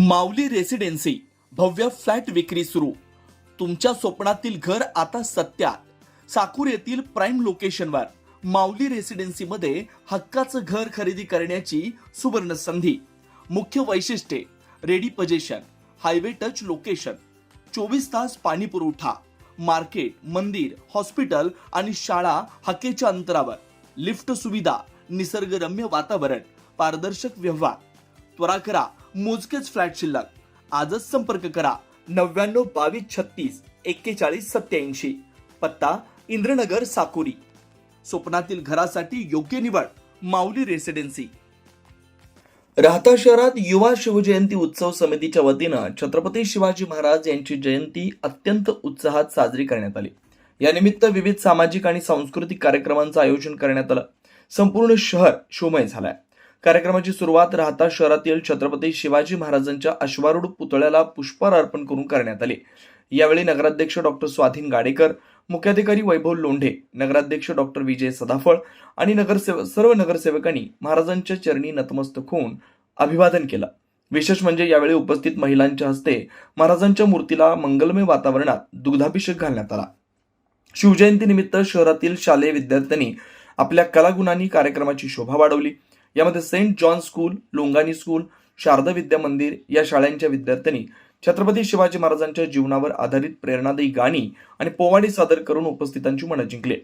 माऊली residency भव्य flat विक्री सुरू. तुमच्या स्वप्नातील घर आता सत्यात. साकूर येथील प्राईम लोकेशनवर माऊली रेसिडेन्सीमध्ये हक्काचं घर खरेदी करण्याची सुवर्ण संधी. मुख्य वैशिष्ट्ये ready possession highway touch location चोवीस तास पाणी पुरवठा मार्केट मंदिर हॉस्पिटल आणि शाळा हक्केच्या अंतरावर. लिफ्ट सुविधा निसर्गरम्य वातावरण पारदर्शक व्यवहार. त्वरा करा. मोजकेच फ्लॅट शिल्लक. आजच संपर्क करा. नव्याण्णव बावीस छत्तीस एक्केचाळीस सत्याऐंशी पत्ता इंद्रनगर साकुरी. स्वप्नातील घरासाठी योग्य निवड. माऊली रेसिडेन्सी. राहता शहरात युवा शिवजयंती उत्सव समितीच्या वतीनं छत्रपती शिवाजी महाराज यांची जयंती अत्यंत उत्साहात साजरी करण्यात आली. यानिमित्त विविध सामाजिक आणि सांस्कृतिक कार्यक्रमांचं आयोजन करण्यात आलं. संपूर्ण शहर शोमय झालंय. कार्यक्रमाची सुरुवात राहता शहरातील छत्रपती शिवाजी महाराजांच्या अश्वारूढ पुतळ्याला पुष्पहार अर्पण करून करण्यात आले. यावेळी नगराध्यक्ष डॉक्टर स्वाधीन गाडेकर मुख्याधिकारी वैभव लोंढे नगराध्यक्ष डॉक्टर विजय सदाफळ आणि नगरसेवक सर्व नगरसेवकांनी महाराजांच्या चरणी नतमस्तक होऊन अभिवादन केलं. विशेष म्हणजे यावेळी उपस्थित महिलांच्या हस्ते महाराजांच्या मूर्तीला मंगलमय वातावरणात दुग्धाभिषेक घालण्यात आला. शिवजयंतीनिमित्त शहरातील शालेय विद्यार्थ्यांनी आपल्या कलागुणांनी कार्यक्रमाची शोभा वाढवली. यामध्ये Saint John School Longani school Sharada Vidya Mandir या शाळांच्या विद्यार्थ्यांनी छत्रपती शिवाजी महाराजांच्या जीवनावर आधारित प्रेरणादायी गाणी आणि पोवाडी सादर करून उपस्थितांची मनं जिंकले.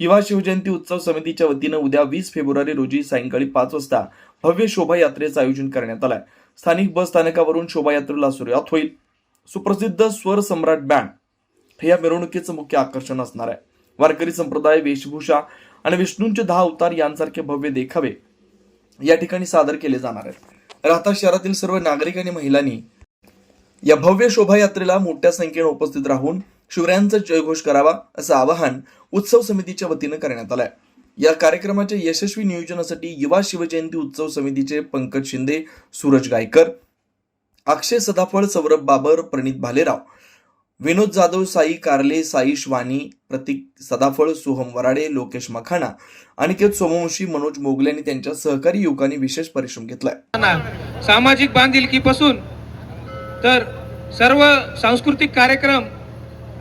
युवा शिवजयंती उत्सव समितीच्या वतीनं उद्या वीस फेब्रुवारी रोजी सायंकाळी पाच वाजता भव्य शोभायात्रेचं आयोजन करण्यात आलंय. स्थानिक बस स्थानकावरून शोभायात्रेला सुरुवात होईल. सुप्रसिद्ध स्वर सम्राट बँड हे या मिरवणुकीचं मुख्य आकर्षण असणार आहे. वारकरी संप्रदाय वेशभूषा आणि विष्णूंचे दहा अवतार यांसारखे भव्य देखावे या ठिकाणी सादर केले जाणार आहेत. राहता शहरातील सर्व नागरिक आणि महिलांनी या भव्य शोभायात्रेला मोठ्या संख्येने उपस्थित राहून शिवरायांचा जयघोष करावा असं आवाहन उत्सव समितीच्या वतीनं करण्यात आलंय. या कार्यक्रमाच्या यशस्वी नियोजनासाठी युवा शिवजयंती उत्सव समितीचे पंकज शिंदे सूरज गायकर अक्षय सदाफळ सौरभ बाबर प्रणित भालेराव विनोद जाधव साई कारले साई श्वानी प्रतीक सदाफळ सोहम वराडे लोकेश मखाना अनिकेत सोमवंशी मनोज मोगले आणि त्यांच्या सहकारी युवकांनी विशेष परिश्रम घेतलाय. सामाजिक बांधिलकीपासून तर सर्व सांस्कृतिक कार्यक्रम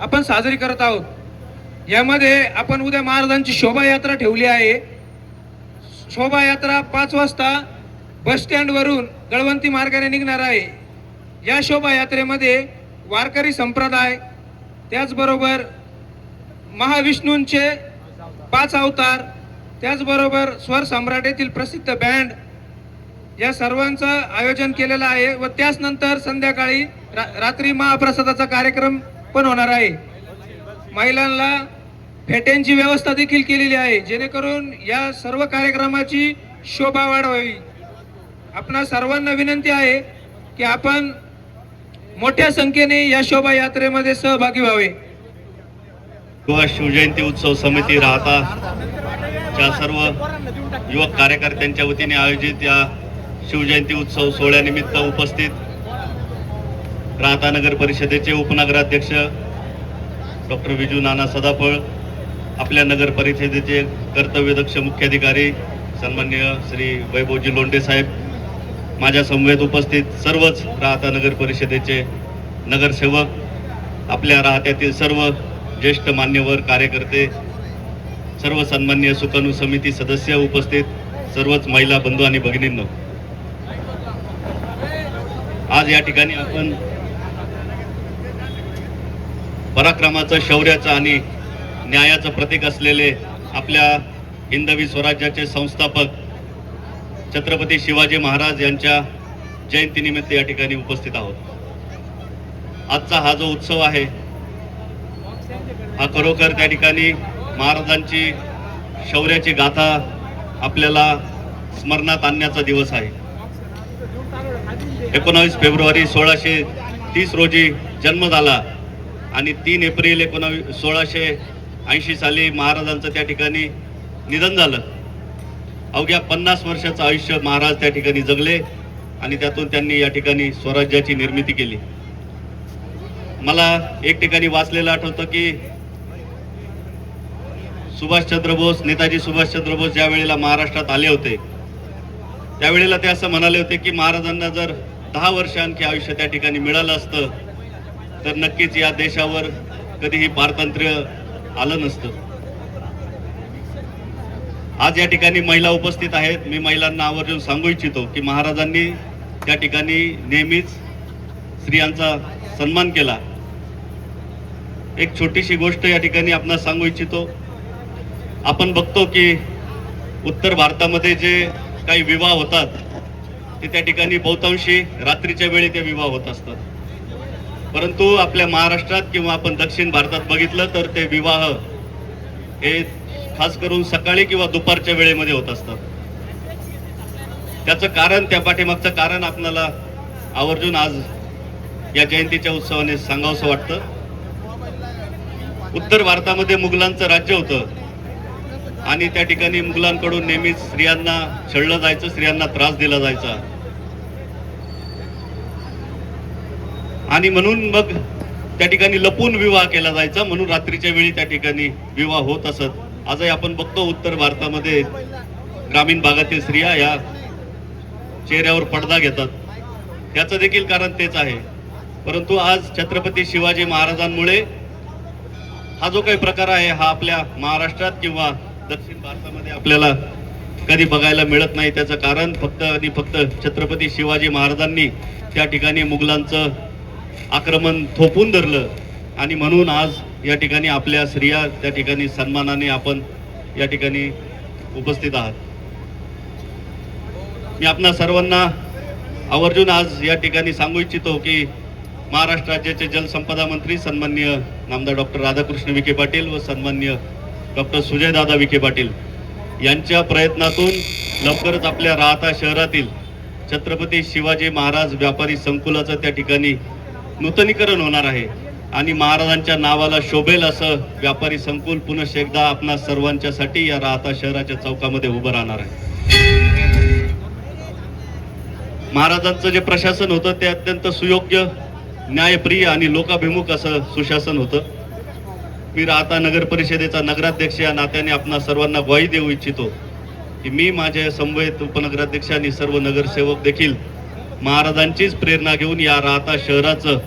आपण साजरी करत आहोत. यामध्ये आपण उद्या महाराजांची शोभायात्रा ठेवली आहे. शोभायात्रा पाच वाजता बस स्टँडवरून गळवंती मार्गाने निघणार आहे. या शोभायात्रेमध्ये वारकरी संप्रदाय त्याचबरोबर महाविष्णूंचे पाच अवतार त्याचबरोबर स्वर सम्राटेतील प्रसिद्ध बँड या सर्वांचं आयोजन केलेलं आहे व त्याच नंतर संध्याकाळी रा- रात्री महाप्रसादाचा कार्यक्रम पण होणार आहे. महिलांना फेट्यांची व्यवस्था देखील केलेली आहे जेणेकरून या सर्व कार्यक्रमाची शोभा वाढवावी. आपणा सर्वांना विनंती आहे की आपण मोठ्या संख्येने या शोभायात्रेमध्ये सहभागी व्हावे. युवा शिवजयंती उत्सव समिती राहता च्या सर्व युवक कार्यकर्त्यांच्या वतीने आयोजित या शिवजयंती उत्सव सोहळ्यानिमित्त उपस्थित राहता नगर परिषदेचे उपनगराध्यक्ष डॉक्टर विजू नाना सदाफळ आपल्या नगर परिषदेचे कर्तव्यदक्ष मुख्याधिकारी सन्मान्य श्री वैभवजी लोंडे साहेब माझ्या समवेत उपस्थित सर्वच राहता नगर परिषदेचे नगरसेवक आपल्या राहत्यातील सर्व ज्येष्ठ मान्यवर कार्यकर्ते सर्व सन्मान्य सुकाणू समिती सदस्य उपस्थित सर्वच महिला बंधू आणि भगिनींनो. आज या ठिकाणी आपण पराक्रमाचं शौर्याचं आणि न्यायाचं प्रतीक असलेले आपल्या हिंदवी स्वराज्याचे संस्थापक छत्रपती शिवाजी महाराज यांच्या जयंतीनिमित्त या ठिकाणी उपस्थित आहोत. आजचा हा जो उत्सव आहे हा खरोखर त्या ठिकाणी महाराजांची शौर्याची गाथा आपल्याला स्मरणात आणण्याचा दिवस आहे. एकोणावीस फेब्रुवारी सोळाशे तीस रोजी जन्म झाला आणि तीन एप्रिल एकोणावीस सोळाशे ऐंशी साली महाराजांचं त्या ठिकाणी निधन झालं. अवघ्या पन्नास वर्षाचं आयुष्य महाराज त्या ठिकाणी जगले आणि त्यातून त्यांनी या ठिकाणी स्वराज्याची निर्मिती केली. मला एक ठिकाणी वाचलेलं आठवतं की सुभाषचंद्र बोस नेताजी सुभाषचंद्र बोस ज्या वेळेला महाराष्ट्रात आले होते त्यावेळेला ते असं म्हणाले होते की महाराजांना जर दहा वर्ष आणखी आयुष्य त्या ठिकाणी मिळालं असतं तर नक्कीच या देशावर कधीही पारतंत्र्य आलं नसतं. आज या ठिकाणी महिला उपस्थित आहेत. मी महिलांना आवर्जून सांगू इच्छितो की महाराजांनी त्या ठिकाणी नेहमीच स्त्रियांचा सन्मान केला. एक छोटीशी गोष्ट या ठिकाणी आपणास सांगू इच्छितो. आपण बघतो की उत्तर भारतामध्ये जे काही विवाह होतात ते त्या ठिकाणी बहुतांशी रात्रीच्या वेळी ते विवाह होत असतात. परंतु आपल्या महाराष्ट्रात किंवा आपण दक्षिण भारतात बघितलं तर ते विवाह हे खास करून सकाळी किंवा दुपारच्या वेळेमध्ये होत असतात त्याचं कारण त्या पाठीमागचं कारण आपल्याला आवर्जून आज या जयंतीच्या उत्सवाने सांगावंसं वाटतं. उत्तर भारतामध्ये मुघलांचं राज्य होतं. आणि त्या ठिकाणी मुघलांकडून नेहमीच स्त्रियांना छळलं जायचं स्त्रियांना त्रास दिला जायचा. आणि म्हणून मग त्या ठिकाणी लपून विवाह केला जायचा म्हणून रात्रीच्या वेळी त्या ठिकाणी विवाह होत असत. आजही आपण बघतो उत्तर भारतामध्ये ग्रामीण भागातील स्त्रिया या चेहऱ्यावर पडदा घेतात. त्याचं देखील कारण तेच आहे. परंतु आज छत्रपती शिवाजी महाराजांमुळे हा जो काही प्रकार आहे हा आपल्या महाराष्ट्रात किंवा दक्षिण भारतामध्ये आपल्याला कधी बघायला मिळत नाही. त्याचं कारण फक्त आणि फक्त छत्रपती शिवाजी महाराजांनी त्या ठिकाणी मुघलांचं आक्रमण थोपून धरलं. आणि म्हणून आज या ठिकाणी आपल्या स्त्रिया त्या ठिकाणी सन्मानाने आपण या ठिकाणी उपस्थित आहात. मी आपणा सर्वांना आवर्जून आज या ठिकाणी सांगू इच्छितो की महाराष्ट्र राज्याचे जलसंपदा मंत्री सन्मान्य नामदार डॉक्टर राधाकृष्ण विखे पाटील व सन्मान्य डॉक्टर सुजयदादा विखे पाटील यांच्या प्रयत्नातून लवकरच आपल्या राहता शहरातील छत्रपती शिवाजी महाराज व्यापारी संकुलाचं त्या ठिकाणी नूतनीकरण होणार आहे. आणि महाराजांच्या नावाला शोभेल असं व्यापारी संकुल पुनश एकदा आपणा सर्वांच्यासाठी या राहता शहराच्या चौकामध्ये उभं राहणार आहे. महाराजांचं जे प्रशासन होतं ते अत्यंत सुयोग्य न्यायप्रिय आणि लोकाभिमुख असं सुशासन होतं. मी राहता नगर परिषदेचा नगराध्यक्ष या नात्याने आपणा सर्वांना ग्वाही देऊ इच्छितो की मी माझ्या समवेत उपनगराध्यक्ष आणि सर्व नगरसेवक देखील महाराजांचीच प्रेरणा घेऊन या राहता शहराचं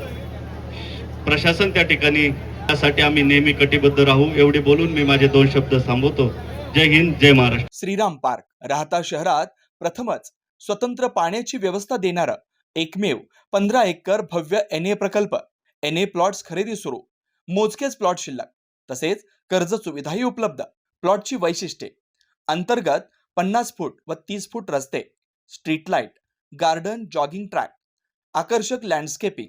प्रशासन त्या ठिकाणी त्यासाठी आम्ही नेहमी कटिबद्ध राहू. एवढे बोलून मी माझे दोन शब्द थांबवतो जय हिंद जय महाराष्ट्र. श्रीराम पार्क राहता शहरात प्रथमच स्वतंत्र पाण्याची व्यवस्था देणारं एकमेव पंधरा एकर भव्य एन ए प्रकल्प. एन ए प्लॉट्स खरेदी सुरू. मोजकेच प्लॉट शिल्लक. तसेच कर्ज सुविधाही उपलब्ध. प्लॉटची वैशिष्ट्ये. अंतर्गत पन्नास फूट व तीस फूट रस्ते. Street light garden jogging track आकर्षक लँडस्केपिंग